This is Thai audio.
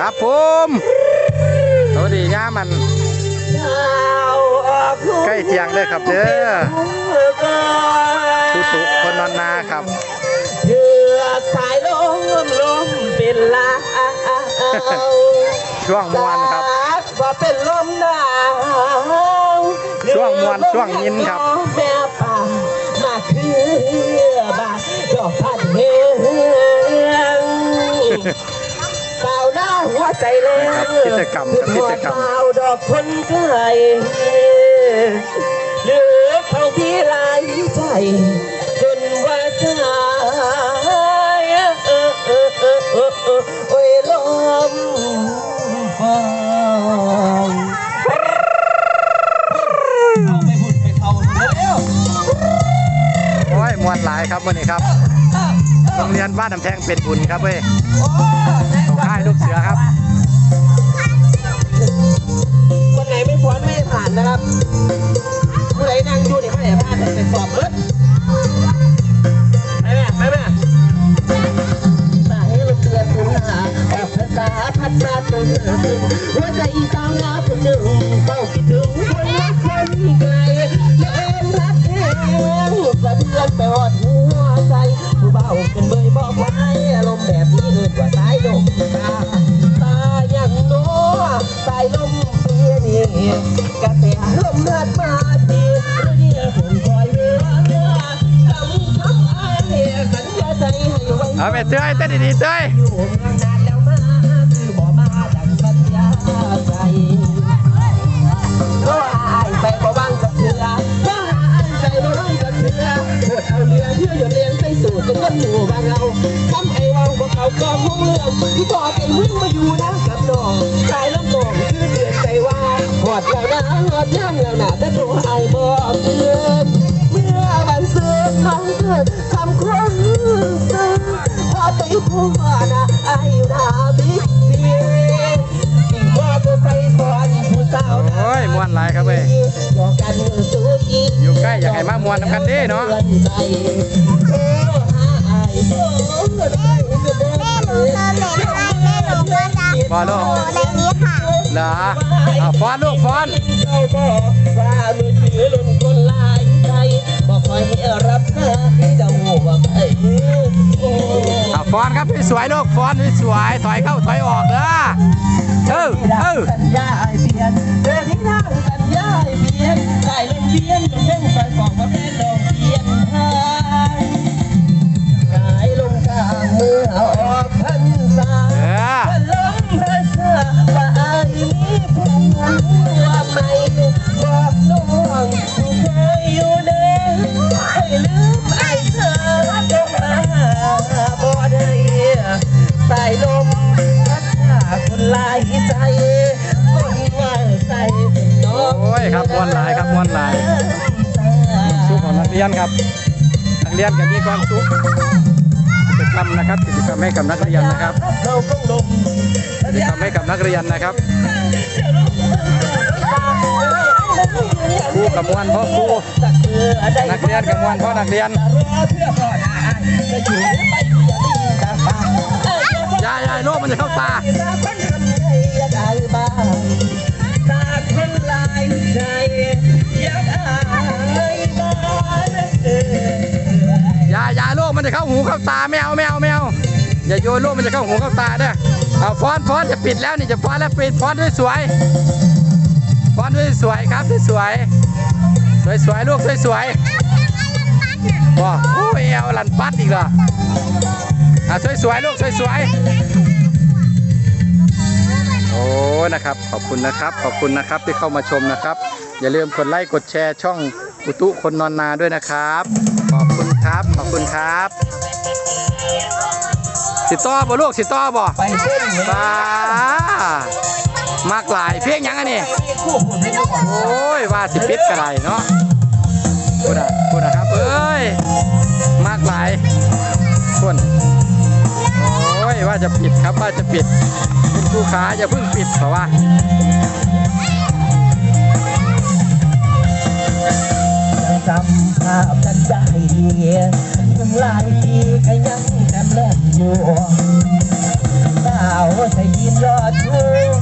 ครับผมสวัสดีย่ามันใกล้เที่ยงเลยครับเด้อทุตุคนนอนนาครับเยือสายลมลมเป็นลาวช่วงมวนครับว่าเป็นลมหนาวช่วงม่วนช่วงยินครับแม่ป่ามาคือบ้านดอกพันเฮืองสาว หน้าหัวใจเลยครับกิจกรรมครับกิจกรรมสาวดอกคนไกลเหลือเท่าที่ลายใจจนว่าสายเออเออเออเออเออโอ้ยลมฟ้าเอาไปพุ่นไปเขาเร็วโอ้ยมวนหลายครับวันนี้ครับโรงเรียนบ้านน้ำแทงเป็นบุญครับเว้ยค่าย ลูกเสือครับ คนไหนไม่ฟ้อนไม่ผ่านนะครับ ผู้ใดนั่งอยู่นี่ไม่ได้ผ่านแต่สอบเบิดไปแม่ไปแม่สายลมเตือนคุณหาออกภาษาพัดมาจนหัวใจสาวงามคนหนึ่งเฝ้าคิดถึง เต้ยเต้นดีๆเต้ยอยู่นานแล้วมาคือบ่มาดังสัญญาใจก็อายไปบ่บังกับเธอก็อายใจบ่บังกับเธอโคตรเอาเรือเชื่อหยดเรียนใส่สูตรจนต้นหมู่บางเอาทำไอ้วังบ่เขาก็มุ่งเรื่องที่บอกไอ้มึงมาอยู่นะกับน้องชายน้ำนองคือเดือนใจว่าหอดแล้วนะหอดย่ำแล้วนะแต่ตัวไอ้บอกเตือนเมื่อวันเสือครั้งเกิด อไปพูดว่านะอายุนาบิ๊กซีสิ่งว่าตัวใส่ก่อนผู้สาวนะโอ้ยมวนหลายครับเว้ยหยอกกันสู้กีอยู่ใกล้อยากให้มามวนนำกันเด้เนาะเพื่อนใจโอ้าอายโอ้ได้ก็ได้แม่หนูเติมเหรียญค่ะแม่หนูก็จะบอลูกโอ้ในนี้ค่ะเหรอเอาฟ้อนลูกฟ้อน ครับสวยๆลูกฟ้อนสวยๆถอยเข้าถอยออก ลายใจคนว่าใส่น้องโอ้ยครับมวนหลายครับมวนหลายสุขของนักเรียนครับ นักเรียนก็มีความสุขกิจกรรมนะครับกิจกรรมให้กับนักเรียนนะครับเราต้องลมกิจกรรมให้กับนักเรียนนะครับครูกับมวนพ่อครูนักเรียนกับมวนพ่อนักเรียนยายยายโลกมันจะเข้าตา ยายยายโลกมันจะเข้าหูเข้าตาไม่เอาไม่เอาไม่เอาอย่าโยนโลกมันจะเข้าหูเข้าตาเด้อเอาฟอนฟอนจะปิดแล้วนี่จะฟอนแล้วปิดฟอนด้วยสวยฟอนด้วยสวยครับสวย สวยสวยลูกสวยสวยๆว้าโอ้ยเอาลันปัดอีกเหรออะสวยสวยลูกสวยสวย โอ้นะครับ ขอบคุณนะครับ ขอบคุณนะครับที่เข้ามาชมนะครับ อย่าลืมกดไลค์กดแชร์ช่องอุตุคนนอนนาด้วยนะครับ ขอบคุณครับขอบคุณครับ สิต่อบ่ลูกสิต่อบ่ไปเต้นป้ามากหลายเพลงหยังอันนี้คู่หุ่นให้ดูก่อนโอ้ยว่าสิปิดก็ได้เนาะพูดอะพูดอะครับเอ้ยมากหลายคน ว่าจะปิดครับว่าจะปิดคุณครูขาอย่าเพิ่งปิดเพราะว่าจำภาพกันได้ยังหลายปีก็ยังแคมเล่นอยู่ดาวสยอดชู